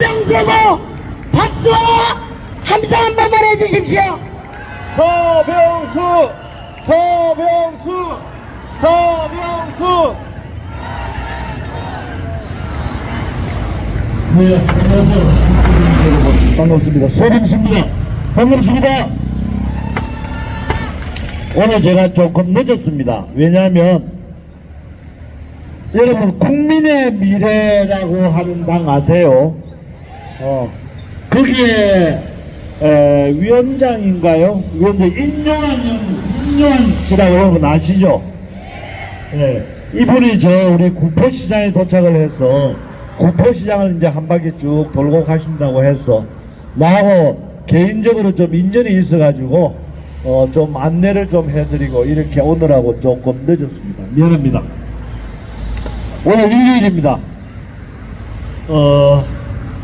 명수모 박수와 함성 한 번만 해주십시오. 서병수 서병수 서병수. 네 안녕하세요 반갑습니다. 서병수입니다. 반갑습니다. 오늘 제가 조금 늦었습니다. 왜냐하면 여러분 국민의 미래라고 하는 당 아세요? 어 거기에 에, 위원장인가요? 위원장 인용한 인용한 씨라고 여러분 아시죠? 예. 이분이 저 우리 구포시장에 도착을 해서 구포시장을 이제 한 바퀴 쭉 돌고 가신다고 해서 나하고 개인적으로 좀 인연이 있어가지고 어, 좀 안내를 좀 해드리고 이렇게 오늘하고 조금 늦었습니다. 미안합니다. 오늘 일요일입니다. 어,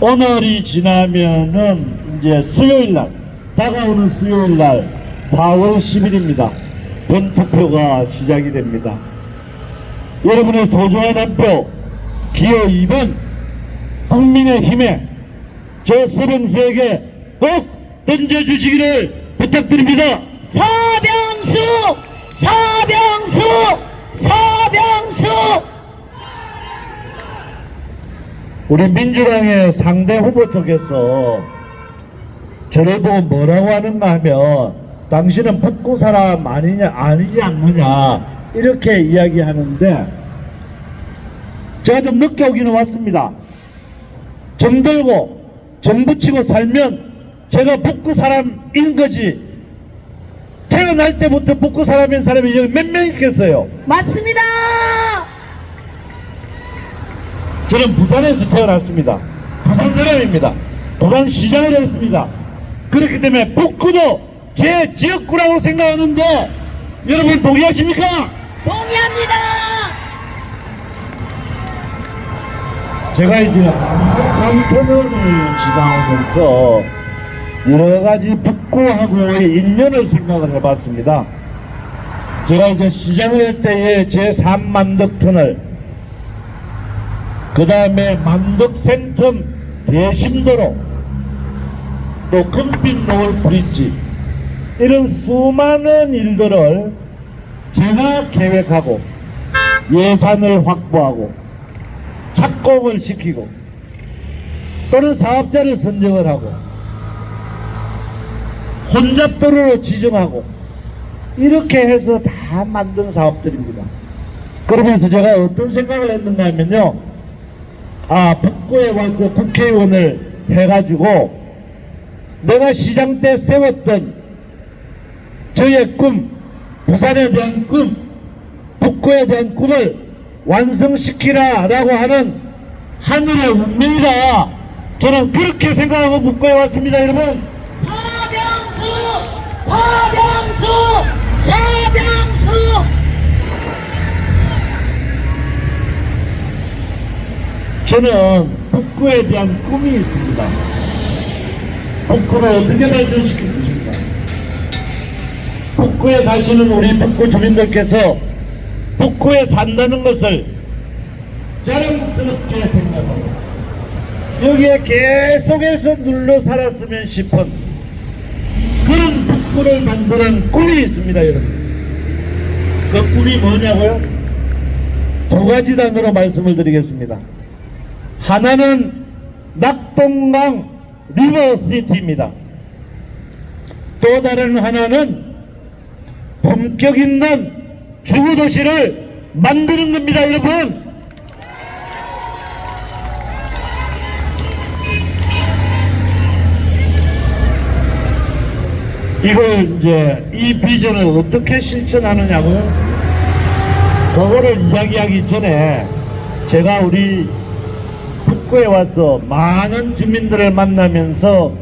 오늘이 지나면은 이제 수요일 날, 다가오는 수요일 날 4월 10일입니다. 본투표가 시작이 됩니다. 여러분의 소중한 한 표, 기호 2번, 국민의 힘에 저 서병수에게 꼭 던져주시기를 부탁드립니다. 서병수 서병수 서병수 우리 민주당의 상대 후보 쪽에서 저를 보고 뭐라고 하는가 하면 당신은 북구 사람 아니냐 아니지 않느냐 이렇게 이야기하는데 제가 좀 늦게 오기는 왔습니다. 정 들고 정 붙이고 살면 제가 북구 사람인 거지 태어날 때부터 북구 사람인 사람이 여기 몇 명 있겠어요? 맞습니다. 저는 부산에서 태어났습니다. 부산 사람입니다. 부산 시장을 했습니다. 그렇기 때문에 북구도 제 지역구라고 생각하는데 여러분 동의하십니까? 동의합니다. 제가 이제 삼천원을 지나오면서 여러 가지 북구하고의 인연을 생각을 해봤습니다. 제가 이제 시장을 할 때에 제3만덕 터널, 그 다음에 만덕 센텀 대심도로, 또 금빛 노을 브릿지, 이런 수많은 일들을 제가 계획하고 예산을 확보하고 착공을 시키고 또는 사업자를 선정을 하고 혼잡도로로 지정하고 이렇게 해서 다 만든 사업들입니다. 그러면서 제가 어떤 생각을 했는가 하면요. 아, 북구에 와서 국회의원을 해가지고 내가 시장 때 세웠던 저의 꿈, 부산에 대한 꿈, 북구에 대한 꿈을 완성시키라 라고 하는 하늘의 운명이다. 저는 그렇게 생각하고 북구에 왔습니다, 여러분. 서병수 서병수 서병수 저는 북구에 대한 꿈이 있습니다. 북구를 어떻게 발전시킬 것인가? 북구에 사시는 우리 북구 주민들께서 북구에 산다는 것을 자랑스럽게 생각하고 여기에 계속해서 눌러 살았으면 싶은 그런 북구를 만드는 꿈이 있습니다, 여러분. 그 꿈이 뭐냐고요? 두 가지 단어로 말씀을 드리겠습니다. 하나는 낙동강 리버시티입니다. 또 다른 하나는 본격 있는 주거도시를 만드는 겁니다, 여러분. 이걸 이제 이 비전을 어떻게 실천하느냐고요? 그거를 이야기하기 전에 제가 우리 북구에 와서 많은 주민들을 만나면서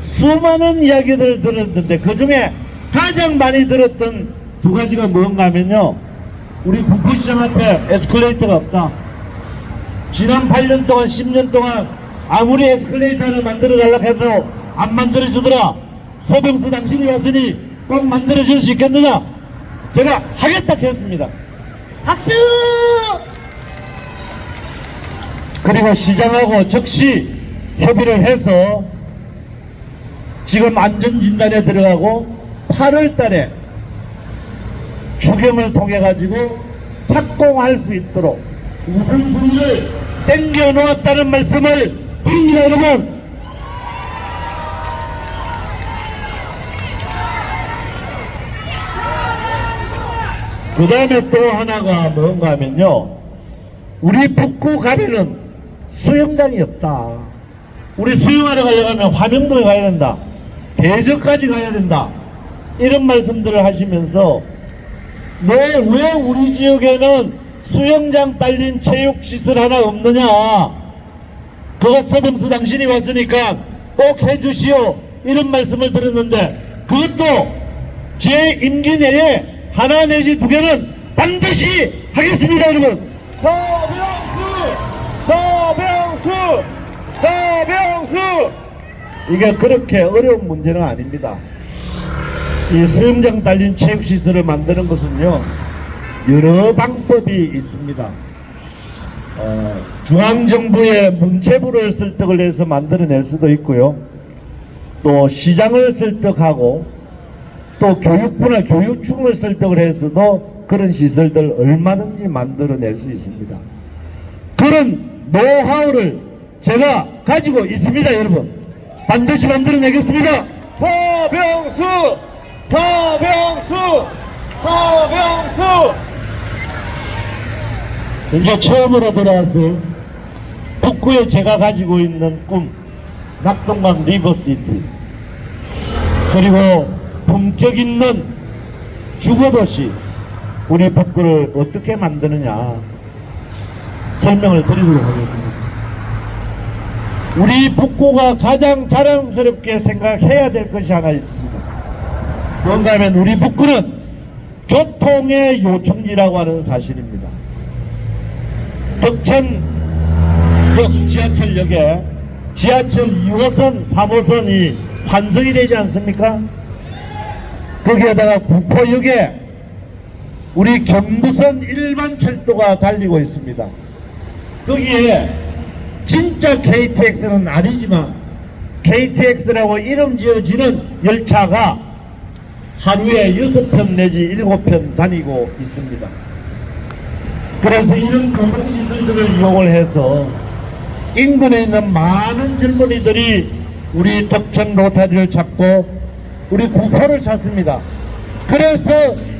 수많은 이야기들을 들었는데 그 중에 가장 많이 들었던 두 가지가 뭔가 하면요. 우리 북구시장 앞에 에스컬레이터가 없다. 지난 8년 동안 10년 동안 아무리 에스컬레이터를 만들어 달라고 해도 안 만들어 주더라. 서병수 당신이 왔으니 꼭 만들어 줄 수 있겠느냐? 제가 하겠다 했습니다. 박수 그리고 시장하고 즉시 협의를 해서 지금 안전진단에 들어가고 8월 달에 추경을 통해 가지고 착공할 수 있도록 우선순위를 땡겨 놓았다는 말씀을 드립니다 여러분. 그 다음에 또 하나가 뭔가 하면요. 우리 북구 가면은 수영장이 없다. 우리 수영하러 가려면 화명동에 가야 된다. 대저까지 가야 된다. 이런 말씀들을 하시면서 네, 왜 우리 지역에는 수영장 딸린 체육시설 하나 없느냐? 그거 서범수 당신이 왔으니까 꼭 해주시오. 이런 말씀을 들었는데 그것도 제 임기 내에 하나 내지 두 개는 반드시 하겠습니다 여러분. 서병수 서병수 서병수. 이게 그렇게 어려운 문제는 아닙니다. 이 수영장 달린 체육시설을 만드는 것은요 여러 방법이 있습니다. 어, 중앙정부의 문체부를 설득을 해서 만들어낼 수도 있고요. 또 시장을 설득하고 또 교육부나 교육청을 설득을 해서도 그런 시설들 얼마든지 만들어낼 수 있습니다. 그런 노하우를 제가 가지고 있습니다 여러분 반드시 만들어내겠습니다 서병수! 서병수! 서병수! 이제 처음으로 돌아왔을 북구에 제가 가지고 있는 꿈 낙동강 리버시티 그리고 품격 있는 주거도시 우리 북구를 어떻게 만드느냐 설명을 드리도록 하겠습니다 우리 북구가 가장 자랑스럽게 생각해야 될 것이 하나 있습니다 뭔가 하면 우리 북구는 교통의 요충지라고 하는 사실입니다 덕천역 지하철역에 지하철 2호선, 3호선이 환승이 되지 않습니까? 거기에다가 국포역에 우리 경부선 일반 철도가 달리고 있습니다. 거기에 진짜 KTX는 아니지만 KTX라고 이름 지어지는 열차가 하루에 6편 내지 7편 다니고 있습니다. 그래서 이런 교통시설들을 이용을 해서 인근에 있는 많은 젊은이들이 우리 덕천 로타리를 찾고 우리 구포를 찾습니다. 그래서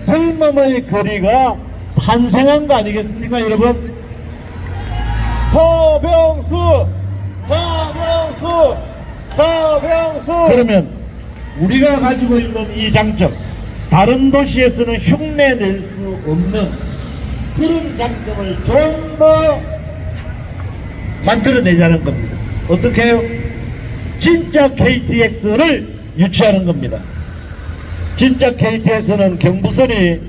젊음의 거리가 탄생한 거 아니겠습니까 여러분? 서병수! 서병수! 서병수! 그러면 우리가 가지고 있는 이 장점 다른 도시에서는 흉내 낼 수 없는 그런 장점을 좀 더 만들어내자는 겁니다. 어떻게 해요? 진짜 KTX를 유치하는 겁니다. 진짜 KTX는 경부선이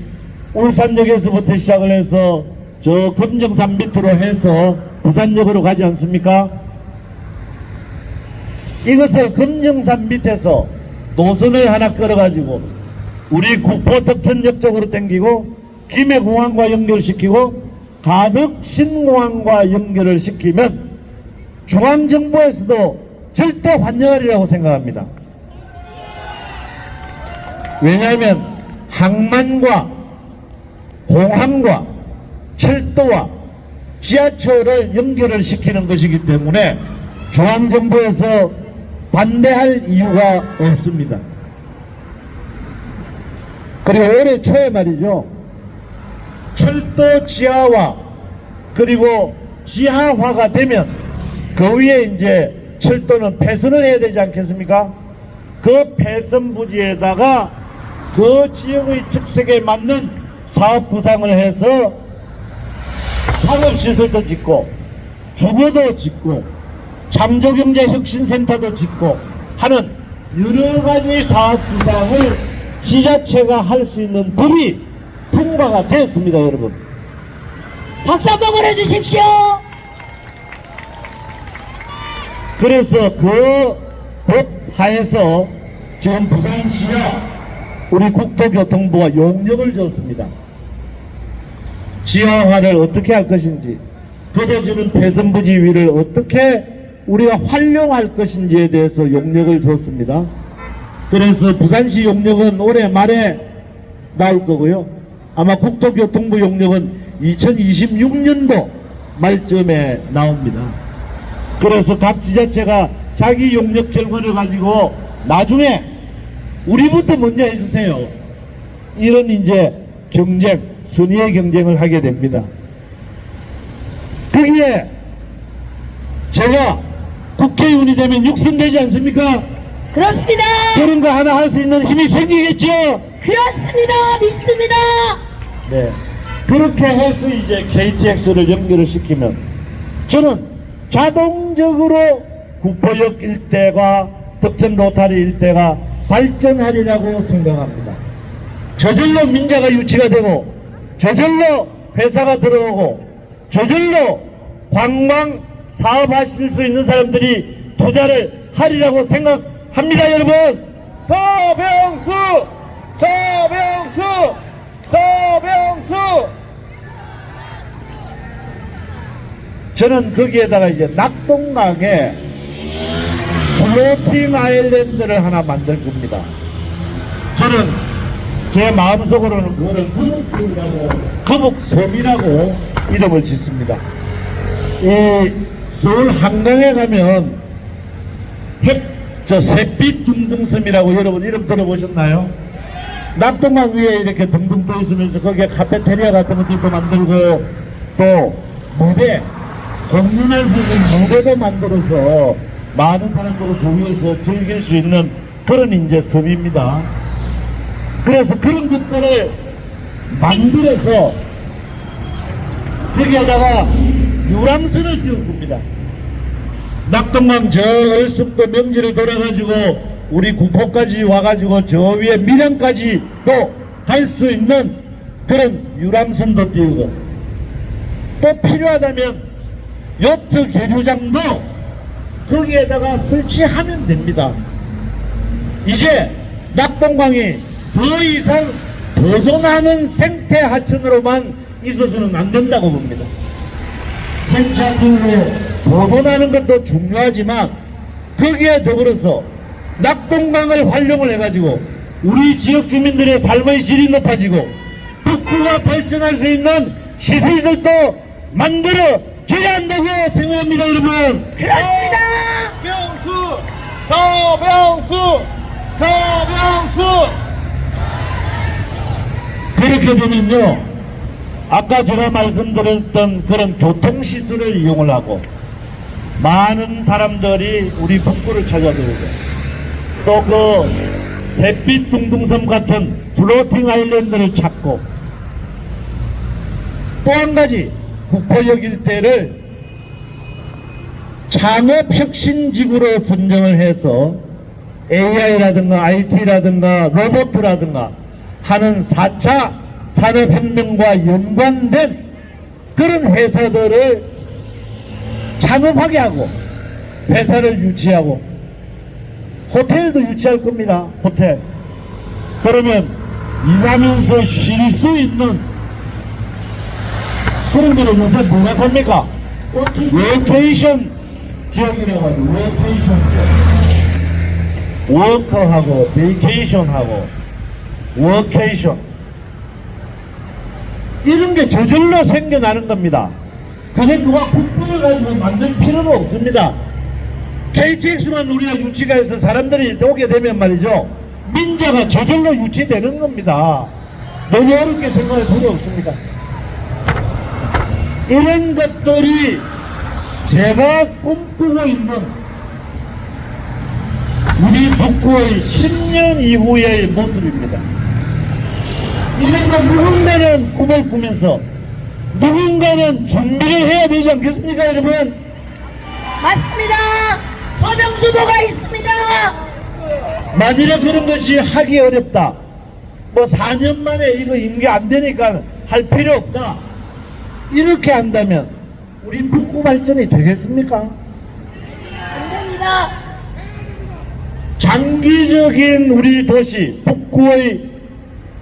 울산역에서부터 시작을 해서 저 금정산 밑으로 해서 부산역으로 가지 않습니까? 이것을 금정산 밑에서 노선을 하나 끌어가지고 우리 국포 덕천역 쪽으로 당기고 김해공항과 연결시키고 가덕 신공항과 연결을 시키면 중앙정부에서도 절대 환영하리라고 생각합니다. 왜냐하면 항만과 공항과 철도와 지하철을 연결을 시키는 것이기 때문에 중앙정부에서 반대할 이유가 없습니다. 그리고 올해 초에 말이죠. 철도 지하화 그리고 지하화가 되면 그 위에 이제 철도는 폐선을 해야 되지 않겠습니까? 그 폐선 부지에다가 그 지역의 특색에 맞는 사업 구상을 해서 상업시설도 짓고 주거도 짓고 창조경제혁신센터도 짓고 하는 여러 가지 사업 구상을 지자체가 할 수 있는 법이 통과가 됐습니다, 여러분. 박수 한번 보내주십시오. 그래서 그 법 하에서 지금 부산시와 우리 국토교통부가 용역을 줬습니다. 지하화를 어떻게 할 것인지 거둬지는 배선부지 위를 어떻게 우리가 활용할 것인지에 대해서 용역을 줬습니다. 그래서 부산시 용역은 올해 말에 나올 거고요. 아마 국토교통부 용역은 2026년도 말쯤에 나옵니다. 그래서 각 지자체가 자기 용역 결과를 가지고 나중에 우리부터 먼저 해주세요. 이런 이제 경쟁, 선의의 경쟁을 하게 됩니다. 거기에 제가 국회의원이 되면 육선되지 않습니까? 그렇습니다. 그런 거 하나 할 수 있는 힘이 생기겠죠? 그렇습니다. 믿습니다. 네. 그렇게 해서 이제 KTX를 연결을 시키면 저는 자동적으로 국포역 일대가 덕천 로타리 일대가 발전하리라고 생각합니다. 저절로 민자가 유치가 되고 저절로 회사가 들어오고 저절로 관광 사업하실 수 있는 사람들이 투자를 하리라고 생각합니다 여러분 서병수! 서병수! 서병수! 저는 거기에다가 이제 낙동강에 플로팅 아일랜드를 하나 만들 겁니다. 저는 제 마음속으로는 그거를 거북섬이라고, 거북섬이라고 이름을 짓습니다. 이 서울 한강에 가면 햇, 저 샛빛 둥둥섬이라고 여러분 이름 들어보셨나요? 낙동강 위에 이렇게 둥둥 떠 있으면서 거기에 카페테리아 같은 것들도 만들고 또 무대 공연할 수 있는 무대도 만들어서 많은 사람들을 모여서 즐길 수 있는 그런 이제 섬입니다. 그래서 그런 것들을 만들어서 거기에다가 유람선을 띄울 겁니다. 낙동강 저 얼숙도 명지를 돌아가지고 우리 구포까지 와가지고 저 위에 밀양까지 또 갈 수 있는 그런 유람선도 띄우고 또 필요하다면 요트 계류장도 거기에다가 설치하면 됩니다. 이제 낙동강이 더 이상 보존하는 생태 하천으로만 있어서는 안 된다고 봅니다. 생태 하천으로 보존하는 것도 중요하지만 거기에 더불어서 낙동강을 활용을 해가지고 우리 지역 주민들의 삶의 질이 높아지고 북구가 발전할 수 있는 시설들도 만들어 줘야 한다고 생각합니다 여러분 그렇습니다. 서병수! 서병수! 서병수! 그렇게 되면요 아까 제가 말씀드렸던 그런 교통시설을 이용을 하고 많은 사람들이 우리 북구를 찾아들고 또그 샛빛 둥둥섬 같은 플로팅 아일랜드를 찾고 또 한 가지 국포역 일대를 창업 혁신지구로 선정을 해서 AI라든가 IT라든가 로봇이라든가 하는 4차 산업혁명과 연관된 그런 회사들을 창업하게 하고 회사를 유치하고 호텔도 유치할 겁니다. 호텔. 그러면 일하면서 쉴 수 있는 그런 거를 요새 뭐라고 합니까? 워케이션 지역이라고 하죠. 워케이션 지역. 워커하고 베이케이션하고 워케이션 이런 게 저절로 생겨나는 겁니다. 그게 누가 국부를 가지고 만들 필요는 없습니다. KTX만 우리가 유치가 해서 사람들이 오게 되면 말이죠. 민자가 저절로 유치되는 겁니다. 너무 어렵게 생각할 필요 없습니다. 이런 것들이 제가 꿈꾸고 있는 우리 북구의 10년 이후의 모습입니다. 이런 거 누군가는 꿈을 꾸면서 누군가는 준비를 해야 되지 않겠습니까, 여러분? 맞습니다. 서명수도가 있습니다. 만일에 그런 것이 하기 어렵다. 뭐 4년 만에 이거 임기 안 되니까 할 필요 없다. 이렇게 한다면 우리 북구 발전이 되겠습니까? 안 됩니다. 장기적인 우리 도시 북구의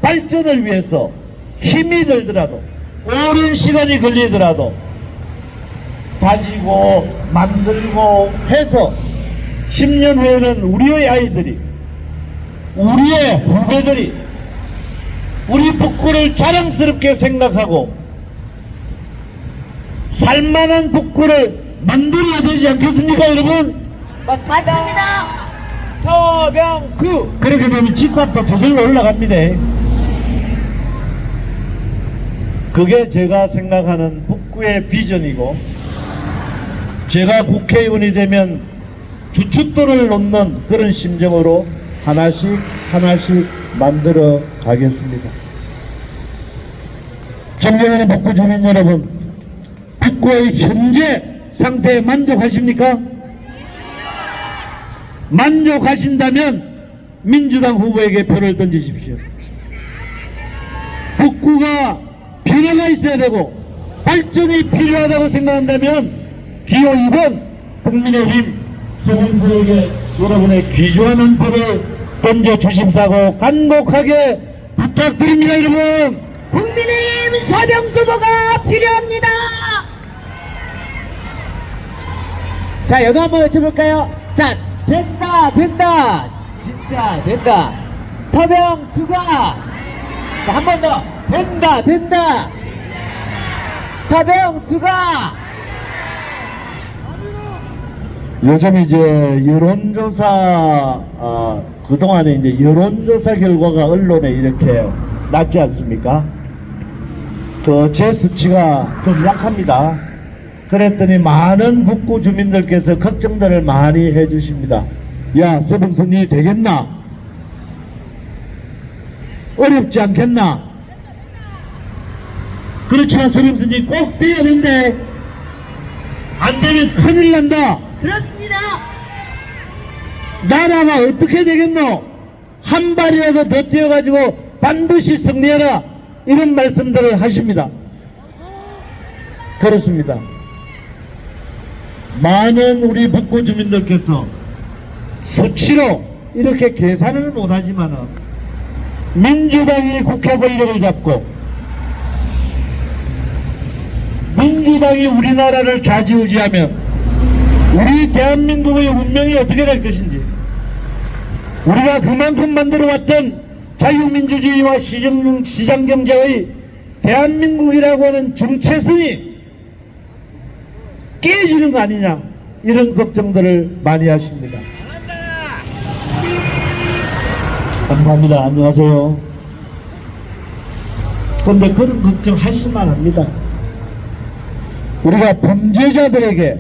발전을 위해서 힘이 들더라도 오랜 시간이 걸리더라도 다지고 만들고 해서 10년 후에는 우리의 아이들이 우리의 후배들이 우리 북구를 자랑스럽게 생각하고 살만한 북구를 만들어야 되지 않겠습니까 여러분? 맞습니다. 서병수 그렇게 되면 집값도 저절로 올라갑니다 그게 제가 생각하는 북구의 비전이고 제가 국회의원이 되면 주춧돌을 놓는 그런 심정으로 하나씩 하나씩 만들어 가겠습니다. 존경하는 북구 주민 여러분, 북구의 현재 상태에 만족하십니까? 만족하신다면 민주당 후보에게 표를 던지십시오. 북구가 변화가 있어야 되고 발전이 필요하다고 생각한다면 기호 2번 국민의힘 서명수에게 여러분의 귀중한 표를 던져주심사고 간곡하게 부탁드립니다 여러분 국민의힘 서병수 후보가 필요합니다. 자, 연호 한번 외쳐볼까요? 자, 된다, 된다. 진짜 된다. 서명수가. 자, 한번 더. 된다, 된다. 서명수가. 요즘 이제 여론조사 아, 그동안에 이제 여론조사 결과가 언론에 이렇게 났지 않습니까? 그제 수치가 좀 약합니다. 그랬더니 많은 북구 주민들께서 걱정들을 많이 해주십니다. 야 서봉선이 되겠나? 어렵지 않겠나? 그렇지만 서봉선이 꼭 돼야 되는데 안 되면 큰일 난다. 그렇습니다. 나라가 어떻게 되겠노? 한 발이라도 더 뛰어가지고 반드시 승리하라 이런 말씀들을 하십니다. 그렇습니다. 많은 우리 북구 주민들께서 수치로 이렇게 계산을 못하지만은 민주당이 국회 권력을 잡고 민주당이 우리나라를 좌지우지하면 우리 대한민국의 운명이 어떻게 될 것인지 우리가 그만큼 만들어왔던 자유민주주의와 시장, 시장경제의 대한민국이라고 하는 정체성이 깨지는 거 아니냐 이런 걱정들을 많이 하십니다. 감사합니다. 안녕하세요. 그런데 그런 걱정 하실만 합니다 우리가 범죄자들에게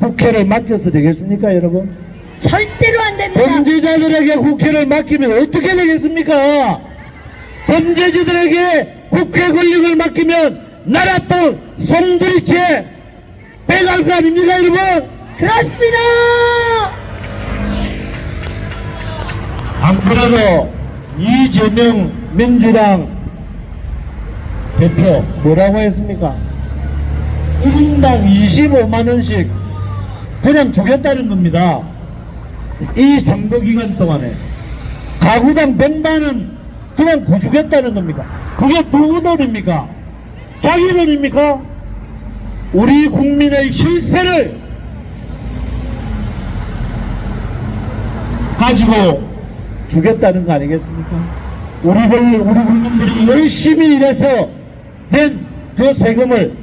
국회를 맡겨서 되겠습니까 여러분? 절대로 안 됩니다. 범죄자들에게 국회를 맡기면 어떻게 되겠습니까? 범죄자들에게 국회 권력을 맡기면 나라 또 손들이채 빼갈 거 아닙니까 여러분? 그렇습니다. 안 그래도 이재명 민주당 대표 뭐라고 했습니까? 1인당 25만원씩 그냥 주겠다는 겁니다. 이 선거 기간 동안에 가구당 100만원 그냥 구주겠다는 겁니다. 그게 누구 돈입니까? 자기 돈입니까? 우리 국민의 혈세를 가지고 주겠다는 거 아니겠습니까? 우리, 걸- 우리 국민들이 열심히 일해서 낸 그 세금을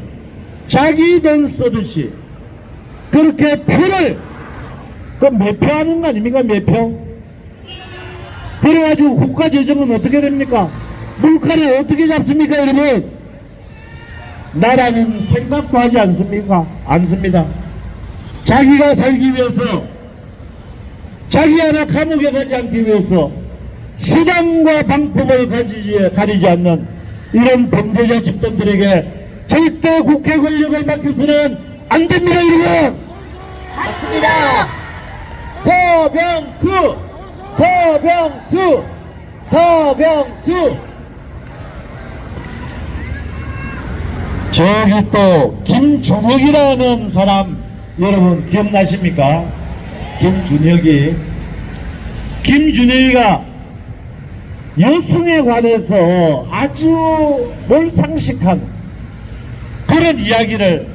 자기 돈 쓰듯이 그렇게 표를 그 매표하는 거 아닙니까 매표 그래가지고 국가 재정은 어떻게 됩니까? 물가를 어떻게 잡습니까 여러분? 나라는 생각도 하지 않습니까? 않습니다. 자기가 살기 위해서 자기 하나 감옥에 가지 않기 위해서 수단과 방법을 가지지, 가리지 않는 이런 범죄자 집단들에게 절대 국회 권력을 맡겨서는 안 됩니다 여러분 맞습니다. 서병수 서병수 서병수 저기 또 김준혁이라는 사람 여러분 기억나십니까? 김준혁이 김준혁이가 여성에 관해서 아주 몰상식한 그런 이야기를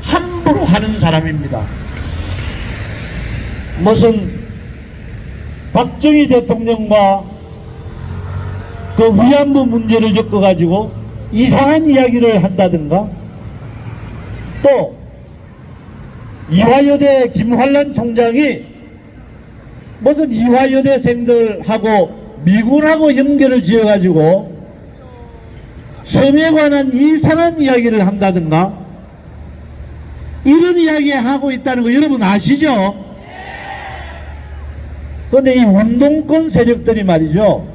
함부로 하는 사람입니다. 무슨 박정희 대통령과 그 위안부 문제를 엮어가지고 이상한 이야기를 한다든가 또 이화여대 김환란 총장이 무슨 이화여대생들하고 미군하고 연결을 지어가지고 성에 관한 이상한 이야기를 한다든가 이런 이야기 하고 있다는 거 여러분 아시죠? 그런데 이 운동권 세력들이 말이죠.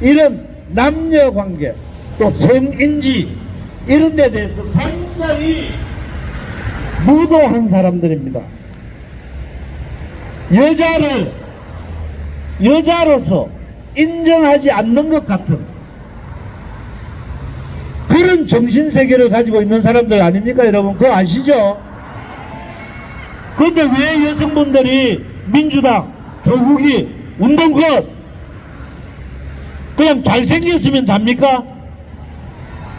이런 남녀 관계 또 성인지 이런 데 대해서 굉장히 무도한 사람들입니다. 여자를 여자로서 인정하지 않는 것 같은 그런 정신세계를 가지고 있는 사람들 아닙니까 여러분 그거 아시죠? 그런데 왜 여성분들이 민주당 조국이 운동권 그냥 잘생겼으면 답니까?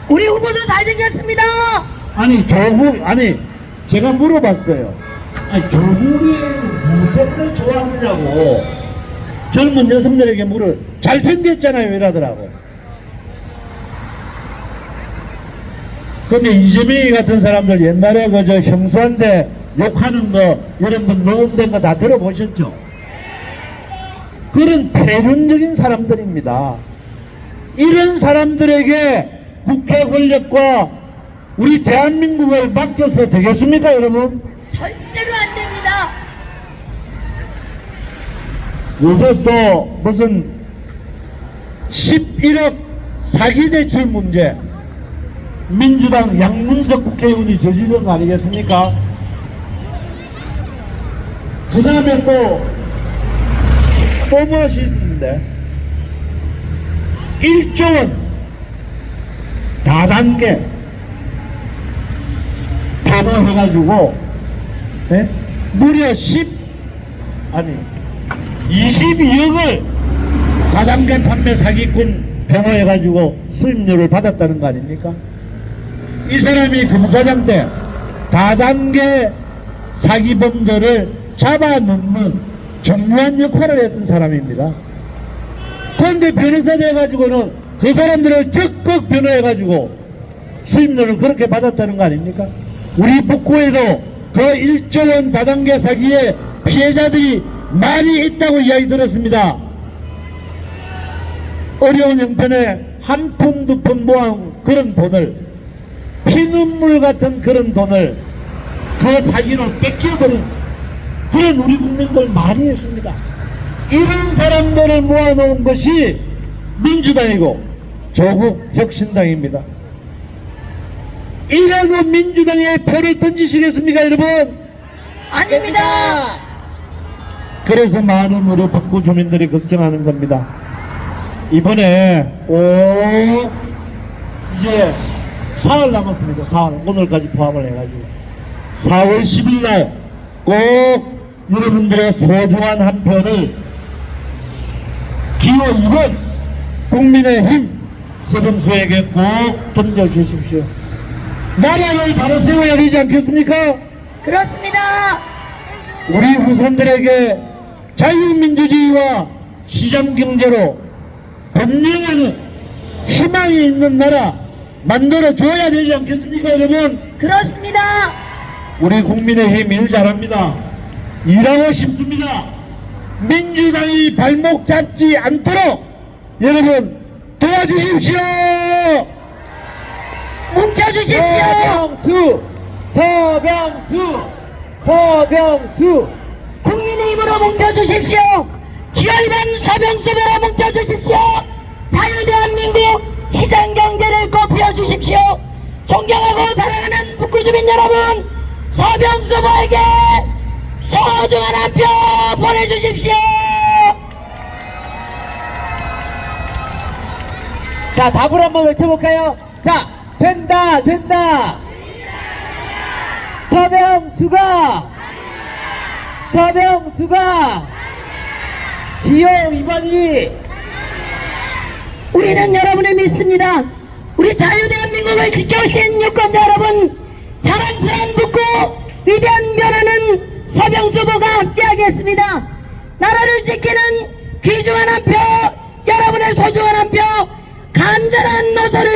우리 후보도 잘생겼습니다. 아니 조국 아니 제가 물어봤어요. 아니 조국이 뭐 때문에 좋아하느냐고 젊은 여성들에게 물을 잘생겼잖아요 이러더라고. 근데 이재명이 같은 사람들 옛날에 그저 형수한테 욕하는 거 여러분 녹음된 거 다 들어보셨죠? 그런 폐륜적인 사람들입니다. 이런 사람들에게 국회 권력과 우리 대한민국을 맡겨서 되겠습니까, 여러분? 절대로 안 됩니다. 요새 또 무슨 11억 사기 대출 문제 민주당 양문석 국회의원이 저지른 거 아니겠습니까? 그 다음에 또, 또 무엇이 있었는데 1조 원 다단계 변호해가지고 예? 무려 10 아니 22억을 다단계 판매 사기꾼 변호해가지고 수임료를 받았다는 거 아닙니까? 이 사람이 검사장 때 다단계 사기범들을 잡아넣는 중요한 역할을 했던 사람입니다. 그런데 변호사 돼가지고는 그 사람들을 적극 변호해가지고 수임료를 그렇게 받았다는 거 아닙니까? 우리 북구에도 그 1조 원 다단계 사기의 피해자들이 많이 있다고 이야기 들었습니다. 어려운 형편에 한 푼 두 푼 모아온 그런 돈을 피눈물 같은 그런 돈을 그 사기로 뺏겨버린 그런 우리 국민들 많이 있습니다. 이런 사람들을 모아놓은 것이 민주당이고 조국 혁신당입니다. 이라고 민주당에 표를 던지시겠습니까, 여러분? 아닙니다. 그래서 많은 우리 북구 주민들이 걱정하는 겁니다. 이번에 오 이제 사흘 남았습니다. 사흘 오늘까지 포함을 해가지고 4월 10일 날 꼭 여러분들의 소중한 한 표를 기호 2번 국민의힘 서병수에게 꼭 던져 주십시오. 나라를 바로 세워야 되지 않겠습니까? 그렇습니다. 우리 후손들에게 자유민주주의와 시장경제로 번영하는 희망이 있는 나라 만들어 줘야 되지 않겠습니까 여러분 그렇습니다. 우리 국민의힘 일 잘합니다 일하고 싶습니다 민주당이 발목 잡지 않도록 여러분 도와주십시오 뭉쳐주십시오. 서병수 서병수 서병수 국민의힘으로 뭉쳐주십시오. 기어이반 서병수으로 뭉쳐주십시오. 자유대한민국 꽃피워 주십시오. 존경하고 사랑하는 북구 주민 여러분, 서병수 후보에게 소중한 한 표 보내주십시오. 자 답을 한번 외쳐볼까요? 자 된다 된다 서병수가 서병수가 기호 2번이 우리는 여러분을 믿습니다. 우리 자유대한민국을 지켜오신 유권자 여러분, 자랑 아슬한 북구 위대한 변화는 서병수 후보가 함께하겠습니다. 나라를 지키는 귀중한 한 표, 여러분의 소중한 한 표, 간절한 노선을